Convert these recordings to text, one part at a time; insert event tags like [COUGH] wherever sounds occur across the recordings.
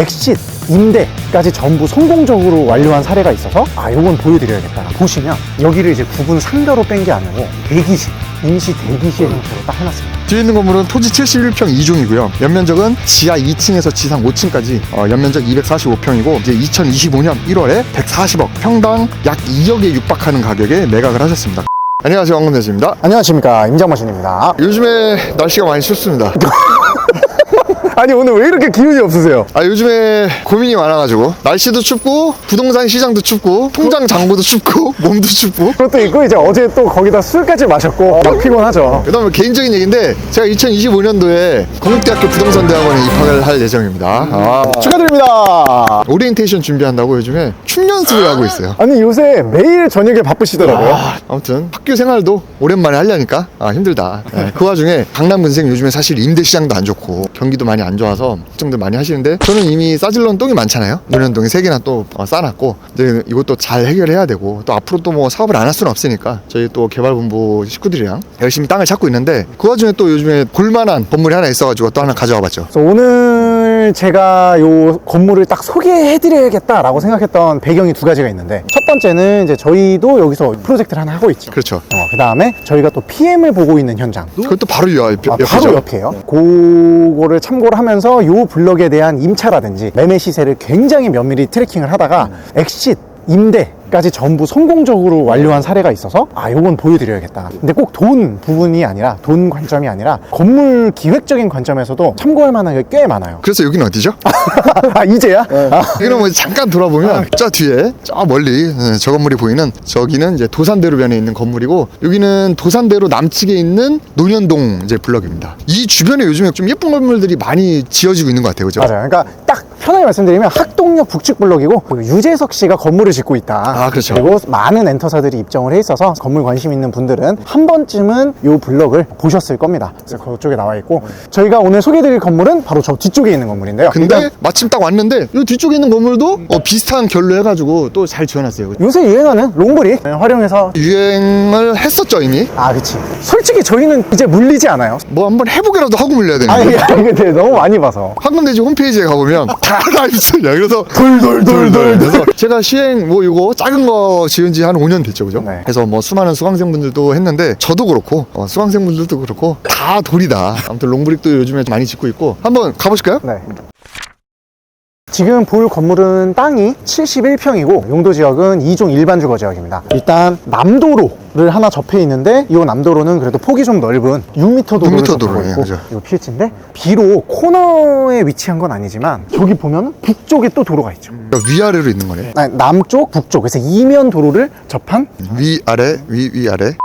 엑싯, 임대까지 전부 성공적으로 완료한 사례가 있어서 아 요건 보여드려야겠다 보시면 여기를 이제 구분 상가로 뺀 게 아니고 대기실 임시 대기실 형태로 딱 해놨습니다 뒤에 있는 건물은 토지 71평 2종이고요. 연면적은 지하 2층에서 지상 5층까지 어, 연면적 245평이고 이제 2025년 1월에 140억 평당 약 2억에 육박하는 가격에 매각을 하셨습니다. 안녕하세요 왕건대수입니다. 안녕하십니까 임장마신입니다 요즘에 날씨가 많이 춥습니다. [LAUGHS] 아니 오늘 왜 이렇게 기운이 없으세요? 아 요즘에 고민이 많아가지고 날씨도 춥고 부동산 시장도 춥고 통장 잔고도 춥고 [LAUGHS] 몸도 춥고 그것도 있고 이제 어제 또 거기다 술까지 마셨고 막 피곤하죠 그다음에 개인적인 얘기인데 제가 2025년도에 공립대학교 부동산대학원에 입학을 할 예정입니다. 아, 축하드립니다 오리엔테이션 준비한다고 요즘에 춤 연습을 하고 있어요. 아니 요새 매일 저녁에 바쁘시더라고요 아, 아무튼 학교 생활도 오랜만에 하려니까 아, 힘들다. 네, 그 와중에 강남 근생 요즘에 사실 임대 시장도 안 좋고 경기도 많이 안 좋아서 걱정들 많이 하시는데 저는 이미 싸질러온 똥이 많잖아요. 논현동에 세 개나 또 어, 쌓아놨고 이제 이것도 잘 해결해야 되고 또 앞으로 또 뭐 사업을 안 할 수는 없으니까 저희 또 개발본부 식구들이랑 열심히 땅을 찾고 있는데 그 와중에 또 요즘에 볼만한 건물이 하나 있어가지고 또 하나 가져와 봤죠. 오늘 제가 요 건물을 딱 소개해드려야겠다라고 생각했던 배경이 두 가지가 있는데 첫 번째는 이제 저희도 여기서 프로젝트를 하나 하고 있죠. 그렇죠. 어, 그 다음에 저희가 또 PM을 보고 있는 현장. 그것도 바로 옆, 옆, 아, 옆이죠. 바로 옆이에요. 그거를 참고를 하면서 요 블럭에 대한 임차라든지 매매 시세를 굉장히 면밀히 트래킹을 하다가 엑싯, 임대까지 전부 성공적으로 완료한 사례가 있어서 아 요건 보여드려야겠다. 근데 꼭 돈 부분이 아니라 돈 관점이 아니라 건물 기획적인 관점에서도 참고할 만한 게 꽤 많아요. 그래서 여기는 어디죠? [LAUGHS] 아 이제야? 아, 여기는 뭐 잠깐 돌아보면 저 뒤에 저 멀리 네, 저 건물이 보이는 저기는 이제 도산대로변에 있는 건물이고 여기는 도산대로 남측에 있는 논현동 이제 블럭입니다. 이 주변에 요즘에 좀 예쁜 건물들이 많이 지어지고 있는 것 같아요, 그죠? 맞아요. 그러니까 딱 편하게 말씀드리면 학동역 북측 그리고 유재석 씨가 건물을 짓고 있다. 아, 그렇죠. 그리고 많은 엔터사들이 입점을 해 있어서 건물 관심 있는 분들은 한 번쯤은 이 블럭을 보셨을 겁니다. 그래서 그쪽에 나와 있고 저희가 오늘 소개해드릴 건물은 바로 저 뒤쪽에 있는 건물인데요. 근데 일단 마침 딱 왔는데 이 뒤쪽에 있는 건물도 어, 비슷한 결로 해가지고 또 잘 지어놨어요. 요새 유행하는 롱브릭 활용해서 유행을 했었죠 이미. 아 그치 솔직히 저희는 이제 물리지 않아요 뭐 한번 해보게라도 하고 물려야 아니 되는데. 아니 근데 너무 많이 봐서 황금돼지 홈페이지에 가보면 [LAUGHS] 다 있어요. 그래서 돌돌돌돌. 그래서 제가 시행 뭐 이거 작은 거 지은 지 한 5년 됐죠, 그죠? 네. 그래서 뭐 수많은 수강생분들도 했는데 저도 그렇고 어, 수강생분들도 그렇고 다 돌이다. 아무튼 롱브릭도 요즘에 많이 짓고 있고 한번 가보실까요? 네. 지금 볼 건물은 땅이 71평이고 용도 지역은 2종 일반 주거 지역입니다. 일단 남도로를 하나 접해 있는데 이 남도로는 그래도 폭이 좀 넓은 6m 도로를 6m 접하고 도로예요, 있고 그죠. 이 필지인데 비록 코너에 위치한 건 아니지만 저기 보면 북쪽에 또 도로가 있죠. 그러니까 위아래로 있는 거네. 아니, 남쪽, 북쪽 그래서 이면 도로를 접한 위아래, 위 위아래.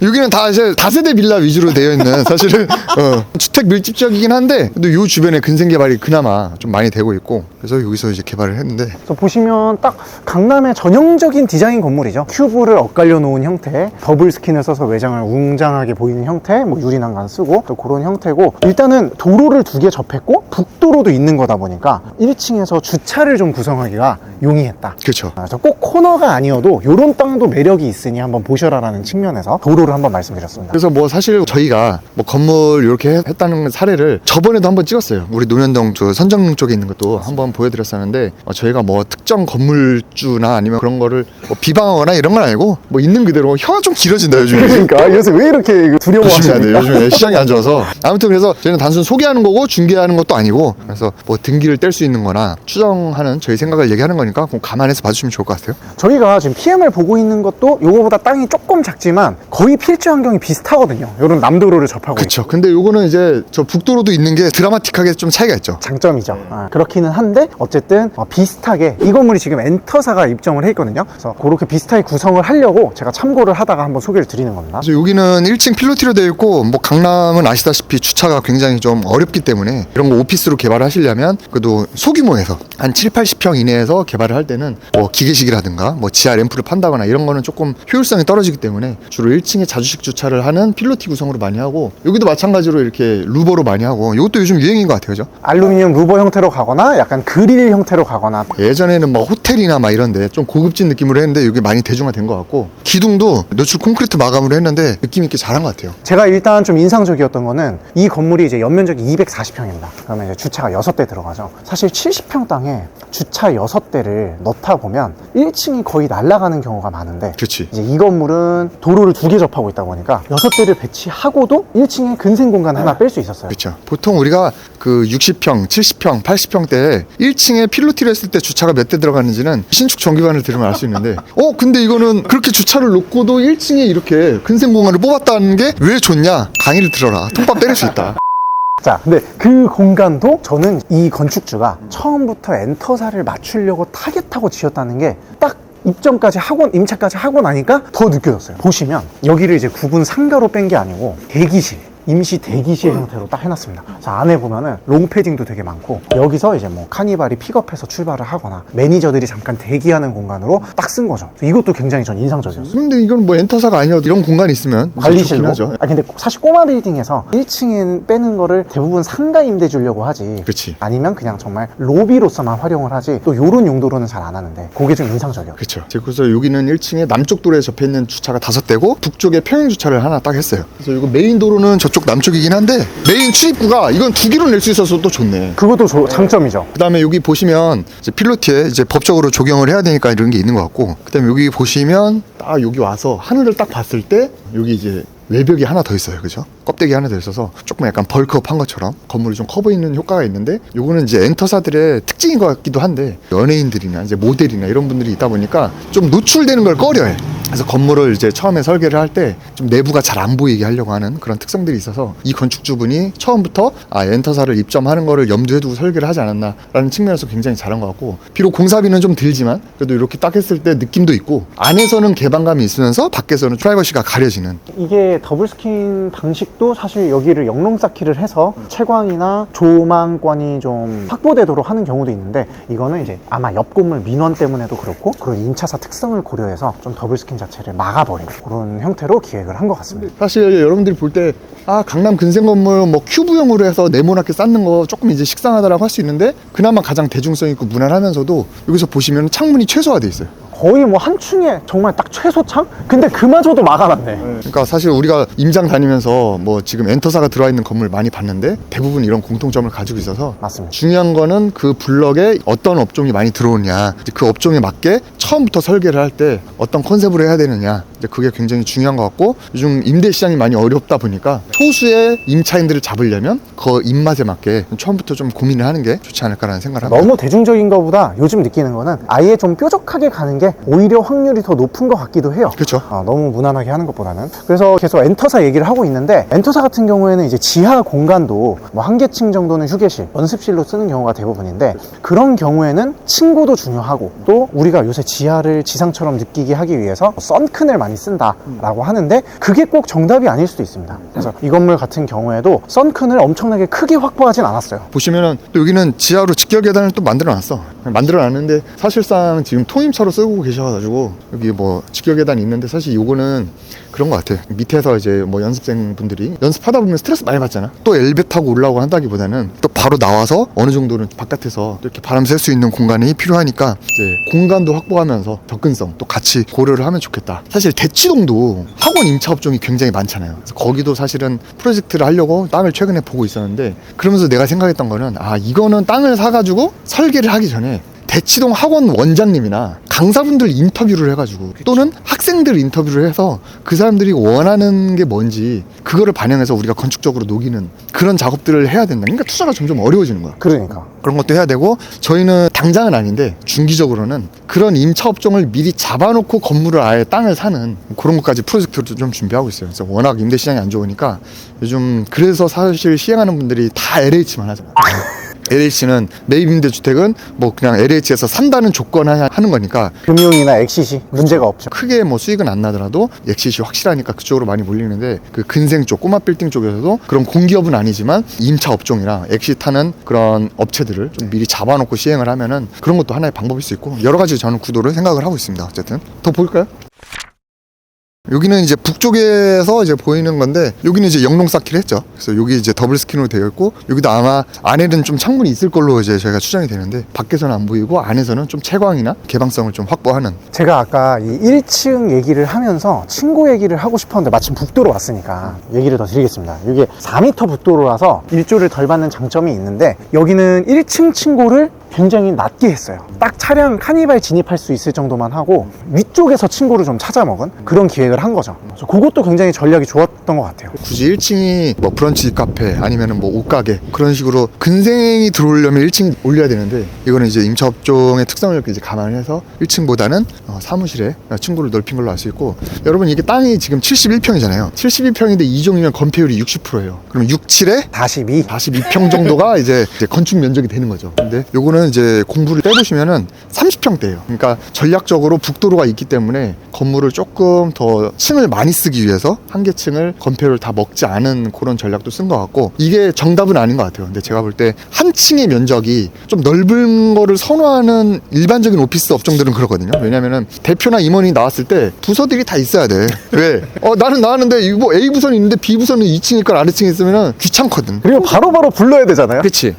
여기는 다 이제 다세대 빌라 위주로 되어 있는 사실은 어, 주택 밀집 지역이긴 한데 근데 요 주변에 근생 개발이 그나마 좀 많이 되고 있고 그래서 여기서 이제 개발을 했는데 그래서 보시면 딱 강남의 전형적인 디자인 건물이죠. 큐브를 엇갈려 놓은 형태, 더블 스킨을 써서 외장을 웅장하게 보이는 형태, 뭐 유리난간 쓰고 또 그런 형태고 일단은 도로를 두 개 접했고 북도로도 있는 거다 보니까 1층에서 주차를 좀 구성하기가 용이했다. 그렇죠. 아, 그래서 꼭 코너가 아니어도 이런 땅도 매력이 있으니 한번 보셔라라는 측면에서 도로를 한번 말씀드렸습니다. 그래서 뭐 사실 저희가 뭐 건물 이렇게 했- 했다는 사례를 저번에도 한번 찍었어요. 우리 논현동 저 선정릉 쪽에 있는 것도 한번 보여드렸었는데 어, 저희가 뭐 특정 건물주나 아니면 그런 거를 뭐 비방하거나 이런 건 아니고 뭐 있는 그대로 혀가 좀 길어진다 요즘에. 그러니까 요새 왜 이렇게 조심해야 돼요. 두려워하십니까? 요즘에 시장이 안 좋아서. 아무튼 그래서 저희는 단순 소개하는 거고 중개하는 것도 아니고 그래서 뭐 등기를 뗄 수 있는 거나 추정하는 저희 생각을 얘기하는 거니까 꼭 감안해서 봐주시면 좋을 것 같아요. 저희가 지금 PM을 보고 있는 것도 요거보다 땅이 조금 작지만 거의 필지 환경이 비슷하거든요. 요런 남도로를 접하고 그쵸. 근데 요거는 이제 저 북도로도 있는 게 드라마틱하게 좀 차이가 있죠. 장점이죠. 아, 그렇기는 한데 어쨌든 어, 비슷하게 이 건물이 지금 엔터사가 입점을 해 있거든요. 그래서 그렇게 비슷하게 구성을 하려고 제가 참고를 하다가 한번 소개를 드리는 겁니다. 그래서 여기는 1층 필로티로 되어 있고 뭐 강남은 아시다시피 주차가 굉장히 좀 어렵기 때문에 이런 거 오피스로 개발하시려면 그래도 소규모에서 한 7, 80평 이내에서 개발을 할 때는 뭐 기계식이라든가 뭐 지하 램프를 판다거나 이런 거는 조금 효율성이 떨어지기 때문에 주로 1층에 자주식 주차를 하는 필로티 구성으로 많이 하고 여기도 마찬가지 로 이렇게 루버로 많이 하고 이것도 요즘 유행인 것 같아요. 그죠? 알루미늄 루버 형태로 가거나 약간 그릴 형태로 가거나 예전에는 뭐 호텔이나 막 이런데 좀 고급진 느낌으로 했는데 여기 많이 대중화된 것 같고 기둥도 노출 콘크리트 마감으로 했는데 느낌 있게 잘한 것 같아요. 제가 일단 좀 인상적이었던 거는 이 건물이 이제 연면적이 240평입니다. 그러면 이제 주차가 6대 들어가죠. 사실 70평 땅에 주차 6대를 넣다 보면 1층이 거의 날아가는 경우가 많은데 그렇지. 이제 이 건물은 도로를 두 개 접하고 있다 보니까 6대를 배치하고도 1층에 근생 공간 하나 뺄 수 있었어요. 그렇죠. 보통 우리가 그 60평, 70평, 80평 대 1층에 필로티를 했을 때 주차가 몇 대 들어가는지는 신축 정기관을 들으면 알 수 있는데 어 근데 이거는 그렇게 주차를 놓고도 1층에 이렇게 근생 공간을 뽑았다는 게 왜 좋냐? 강의를 들어라. 통밥 때릴 수 있다. [LAUGHS] 자, 근데 그 공간도 저는 이 건축주가 처음부터 엔터사를 맞추려고 타겟하고 지었다는 게 딱 입점까지 하고 임차까지 하고 나니까 더 느껴졌어요. 보시면 여기를 이제 구분 상가로 뺀 게 아니고 대기실. 임시 대기실 형태로 딱 해놨습니다. 자, 안에 보면은 롱패딩도 되게 많고, 여기서 이제 뭐 카니발이 픽업해서 출발을 하거나, 매니저들이 잠깐 대기하는 공간으로 딱 쓴 거죠. 이것도 굉장히 전 인상적이었어요. 근데 이건 뭐 엔터사가 아니어도 이런 공간이 있으면 좋긴 관리실로. 하죠. 아 근데 사실 꼬마 빌딩에서 1층에 빼는 거를 대부분 상가 임대 주려고 하지. 그렇지. 아니면 그냥 정말 로비로서만 활용을 하지. 또 요런 용도로는 잘 안 하는데 그게 좀 인상적이야. 그렇죠. 그래서 여기는 1층에 남쪽 도로에 접해 있는 주차가 다섯 대고 북쪽에 평행 주차를 하나 딱 했어요. 그래서 이거 메인 도로는 저쪽 남쪽이긴 한데 메인 출입구가 이건 두 개로 낼 수 있어서 또 좋네. 그것도 조- 장점이죠. 그다음에 여기 보시면 이제 필로티에 이제 법적으로 적용을 해야 되니까 이런 게 있는 것 같고 그다음에 여기 보시면 딱 여기 와서 하늘을 딱 봤을 때 여기 이제 외벽이 하나 더 있어요 그죠 껍데기 하나 더 있어서 조금 약간 벌크업 한 것처럼 건물이 좀 커 보이는 효과가 있는데 요거는 이제 엔터사들의 특징인 것 같기도 한데 연예인들이나 이제 모델이나 이런 분들이 있다 보니까 좀 노출되는 걸 꺼려해. 그래서 건물을 이제 처음에 설계를 할 때 좀 내부가 잘 안 보이게 하려고 하는 그런 특성들이 있어서 이 건축주분이 처음부터 아 엔터사를 입점하는 거를 염두에 두고 설계를 하지 않았나라는 측면에서 굉장히 잘한 것 같고 비록 공사비는 좀 들지만 그래도 이렇게 딱 했을 때 느낌도 있고 안에서는 개방감이 있으면서 밖에서는 프라이버시가 가려지는. 이게 더블 스킨 방식 도 사실 여기를 영롱 쌓기를 해서 채광이나 조망권이 좀 확보되도록 하는 경우도 있는데 이거는 이제 아마 옆 건물 민원 때문에도 그렇고 그런 임차사 특성을 고려해서 좀 더블 스킨 자체를 막아버리는 그런 형태로 기획을 한 것 같습니다. 사실 여러분들이 볼 때 아 강남 근생 건물 뭐 큐브형으로 해서 네모나게 쌓는 거 조금 이제 식상하다라고 할 수 있는데 그나마 가장 대중성 있고 무난하면서도 여기서 보시면 창문이 최소화돼 있어요. 거의 뭐 한 층에 정말 딱 최소창? 근데 그마저도 막아놨네. 그러니까 사실 우리가 임장 다니면서 뭐 지금 엔터사가 들어와 있는 건물 많이 봤는데 대부분 이런 공통점을 가지고 있어서 맞습니다. 중요한 거는 그 블럭에 어떤 업종이 많이 들어오냐 이제 그 업종에 맞게 처음부터 설계를 할 때 어떤 컨셉으로 해야 되느냐 이제 그게 굉장히 중요한 것 같고 요즘 임대 시장이 많이 어렵다 보니까 소수의 임차인들을 잡으려면 그 입맛에 맞게 처음부터 좀 고민을 하는 게 좋지 않을까라는 생각을 합니다. 너무 대중적인 것보다 요즘 느끼는 거는 아예 좀 뾰족하게 가는 게 오히려 확률이 더 높은 것 같기도 해요. 그렇죠. 어, 너무 무난하게 하는 것보다는 그래서 계속 엔터사 얘기를 하고 있는데 엔터사 같은 경우에는 이제 지하 공간도 뭐 한 개층 정도는 휴게실, 연습실로 쓰는 경우가 대부분인데 그런 경우에는 층고도 중요하고 또 우리가 요새 지하를 지상처럼 느끼게 하기 위해서 썬큰을 많이 쓴다라고 하는데 그게 꼭 정답이 아닐 수도 있습니다. 그래서 이 건물 같은 경우에도 썬큰을 엄청나게 크게 확보하진 않았어요. 보시면은 또 여기는 지하로 직결 계단을 또 만들어 놨어. 만들어 놨는데 사실상 지금 통임차로 쓰고 계셔가지고 여기 뭐 직결 계단이 있는데 사실 요거는 그런 것 같아. 밑에서 이제 뭐 연습생 분들이 연습하다 보면 스트레스 많이 받잖아. 또 엘베 타고 올라오고 한다기보다는 또 바로 나와서 어느 정도는 바깥에서 또 이렇게 바람 쐴 수 있는 공간이 필요하니까 이제 공간도 확보하면서 접근성 또 같이 고려를 하면 좋겠다. 사실 대치동도 학원 임차 업종이 굉장히 많잖아요. 그래서 거기도 사실은 프로젝트를 하려고 땅을 최근에 보고 있었는데 그러면서 내가 생각했던 거는 아 이거는 땅을 사가지고 설계를 하기 전에 대치동 학원 원장님이나 강사분들 인터뷰를 해가지고 또는 학생들 인터뷰를 해서 그 사람들이 원하는 게 뭔지 그거를 반영해서 우리가 건축적으로 녹이는 그런 작업들을 해야 된다. 그러니까 투자가 점점 어려워지는 거야. 그러니까 그런 것도 해야 되고 저희는 당장은 아닌데 중기적으로는 그런 임차 업종을 미리 잡아놓고 건물을 아예 땅을 사는 그런 것까지 프로젝트를 좀 준비하고 있어요. 그래서 워낙 임대 시장이 안 좋으니까 요즘 그래서 사실 시행하는 분들이 다 LH만 하잖아. [LAUGHS] LH는 매입 임대주택은 뭐 그냥 LH에서 산다는 조건 하에 하는 거니까 금융이나 엑시시 문제가 없죠. 크게 뭐 수익은 안 나더라도 엑시시 확실하니까 그쪽으로 많이 몰리는데 그 근생 쪽 꼬마 빌딩 쪽에서도 그런 공기업은 아니지만 임차 업종이랑 엑시타는 그런 업체들을 좀 미리 잡아놓고 시행을 하면은 그런 것도 하나의 방법일 수 있고 여러 가지 저는 구도를 생각을 하고 있습니다. 어쨌든 더 볼까요? 여기는 이제 북쪽에서 이제 보이는 건데 여기는 이제 영농 쌓기를 했죠. 그래서 여기 이제 더블 스킨으로 되어 있고 여기도 아마 안에는 좀 창문이 있을 걸로 이제 저희가 추정이 되는데 밖에서는 안 보이고 안에서는 좀 채광이나 개방성을 좀 확보하는 제가 아까 이 1층 얘기를 하면서 친구 얘기를 하고 싶었는데 마침 북도로 왔으니까 얘기를 더 드리겠습니다. 이게 4m 북도로라서 일조를 덜 받는 장점이 있는데 여기는 1층 친구를 굉장히 낮게 했어요. 딱 차량 카니발 진입할 수 있을 정도만 하고 위쪽에서 친구를 좀 찾아 먹은 그런 기획을 한 거죠. 그래서 그것도 굉장히 전략이 좋았던 것 같아요. 굳이 1층이 뭐 브런치 카페 아니면은 뭐 옷가게 그런 식으로 근생이 들어오려면 1층 올려야 되는데 이거는 이제 임차업종의 특성을 이제 감안해서 1층보다는 어, 사무실에 층고를 넓힌 걸로 알 수 있고 여러분 이게 땅이 지금 71평이잖아요 71평인데 2종이면 건폐율이 60%예요 그럼 6, 7에 42. 42평 정도가 [LAUGHS] 이제, 이제 건축 면적이 되는 거죠. 근데 요거는 이제 공부를 빼보시면은 30평대예요. 그러니까 전략적으로 북도로가 있기 때문에 건물을 조금 더 층을 많이 쓰기 위해서 한 개 층을 건폐율을 다 먹지 않은 그런 전략도 쓴 것 같고 이게 정답은 아닌 것 같아요. 근데 제가 볼 때 한 층의 면적이 좀 넓은 거를 선호하는 일반적인 오피스 업종들은 그렇거든요. 왜냐면은 대표나 임원이 나왔을 때 부서들이 다 있어야 돼. 왜? 어 나는 나왔는데 이거 뭐 A 부서는 있는데 B 부서는 2층일 걸 아래층에 있으면은 귀찮거든. 그리고 바로 바로 불러야 되잖아요. 그치.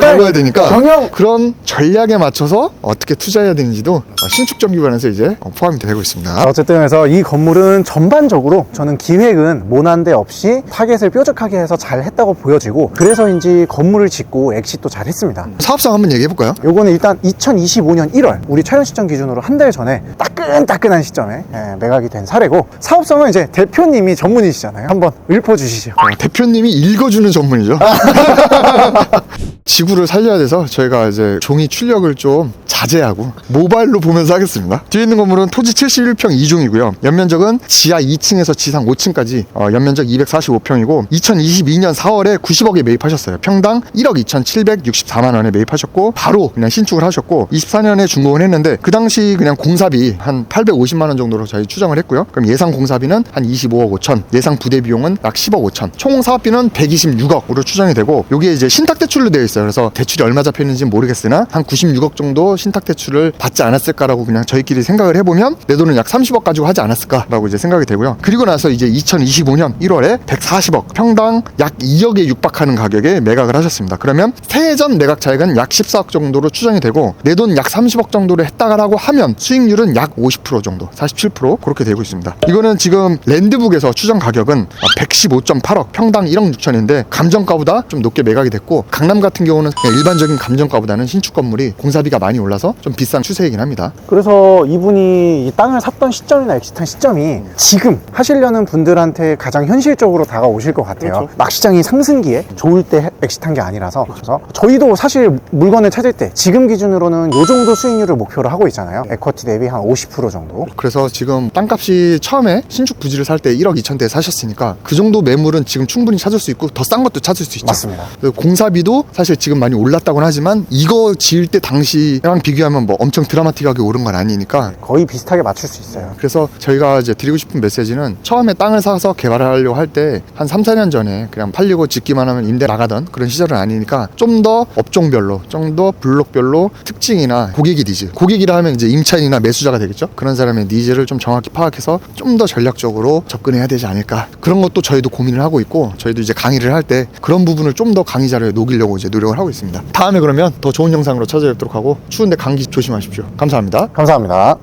바로 해야 되니까 경영 그런 전략에 맞춰서 어떻게 투자해야 되는지도 신축 정비관에서 이제 포함이 되고 있습니다. 어쨌든 그래서 이 건물은 전반적으로 저는 기획은 모난데 없이 타겟을 뾰족하게 해서 잘 했다고 보여지고 그래서인지 건물을 짓고 엑시도 잘 했습니다. 사업상 한번 얘기해 볼까요? 요거는 일단 2025년 1월 우리 촬영 시점 기준으로 한 달 전에 따끈따끈한 시점에 예, 매각이 된 사례고 사업성은 이제 대표님이 전문이시잖아요. 한번 읊어 주시죠. 어, 대표님이 읽어주는 전문이죠. [LAUGHS] 지구를 살려야 돼서 저희가 이제 종이 출력을 좀 자제하고 모바일로 보면서 하겠습니다. 뒤에 있는 건물은 토지 71평 2종이고요. 연면적은 지하 2층에서 지상 5층까지 어, 연면적 245평이고 2022년 4월에 90억에 매입하셨어요. 평당 1억 2,764만 원에 매입하셨고 바로 그냥 신축을 하셨고 24년에 준공을 했는데 그 당시 그냥 공사비 한 850만 원 정도로 저희 추정을 했고요. 그럼 예상 공사비는 한 25억 5천, 예상 부대 비용은 약 10억 5천, 총 사업비는 126억으로 추정이 되고 여기에 이제 신탁 대출로 되어 있어요. 그래서 대출이 얼마 잡혀 있는지는 모르겠으나 한 96억 정도 신탁 대출을 받지 않았을까라고 그냥 저희끼리 생각을 해보면 내 돈은 약 30억 가지고 하지 않았을까라고 이제 생각이 되고요. 그리고 나서 이제 2025년 1월에 140억 평당 약 2억에 육박하는 가격에 매각을 하셨습니다. 그러면 세해 전 매각 차익은 약 14억 정도로 추정이 되고 내 돈 약 30억 정도를 했다라고 하면 수익률은 약 50% 정도, 47% 그렇게 되고 있습니다. 이거는 지금 랜드북에서 추정 가격은 115.8억 평당 1억 6천인데 감정가보다 좀 높게 매각이 됐고 강남 같은 경우는 일반적인 감정 가보다는 신축 건물이 공사비가 많이 올라서 좀 비싼 추세이긴 합니다. 그래서 이분이 이 땅을 샀던 시점이나 엑시탄 시점이 지금 하시려는 분들한테 가장 현실적으로 다가오실 것 같아요. 낚시장이 상승기에 좋을 때 엑시탄 게 아니라서 그래서 저희도 사실 물건을 찾을 때 지금 기준으로는 요 정도 수익률을 목표로 하고 있잖아요. 에쿼티 대비 한 50% 정도. 그래서 지금 땅값이 처음에 신축 부지를 살 때 1억 2천 대에 사셨으니까 그 정도 매물은 지금 충분히 찾을 수 있고 더 싼 것도 찾을 수 있죠. 맞습니다. 그리고 공사비도 사실 지금 많이 올랐다고는 하지만 이거 지을 때 당시랑 비교하면 뭐 엄청 드라마틱하게 오른 건 아니니까 거의 비슷하게 맞출 수 있어요. 그래서 저희가 이제 드리고 싶은 메시지는 처음에 땅을 사서 개발을 하려고 할 때 한 3, 4년 전에 그냥 팔리고 짓기만 하면 임대 나가던 그런 시절은 아니니까 좀 더 업종별로 좀 더 블록별로 특징이나 고객의 니즈 고객이라 하면 이제 임차인이나 매수자가 되겠죠? 그런 사람의 니즈를 좀 정확히 파악해서 좀 더 전략적으로 접근해야 되지 않을까. 그런 것도 저희도 고민을 하고 있고 저희도 이제 강의를 할 때 그런 부분을 좀 더 강의 자료에 녹이려고 이제 노력을 하고 있습니다. 다음에 그러면 더 좋은 영상으로 찾아뵙도록 하고 추운데 감기 조심하십시오 감사합니다 감사합니다.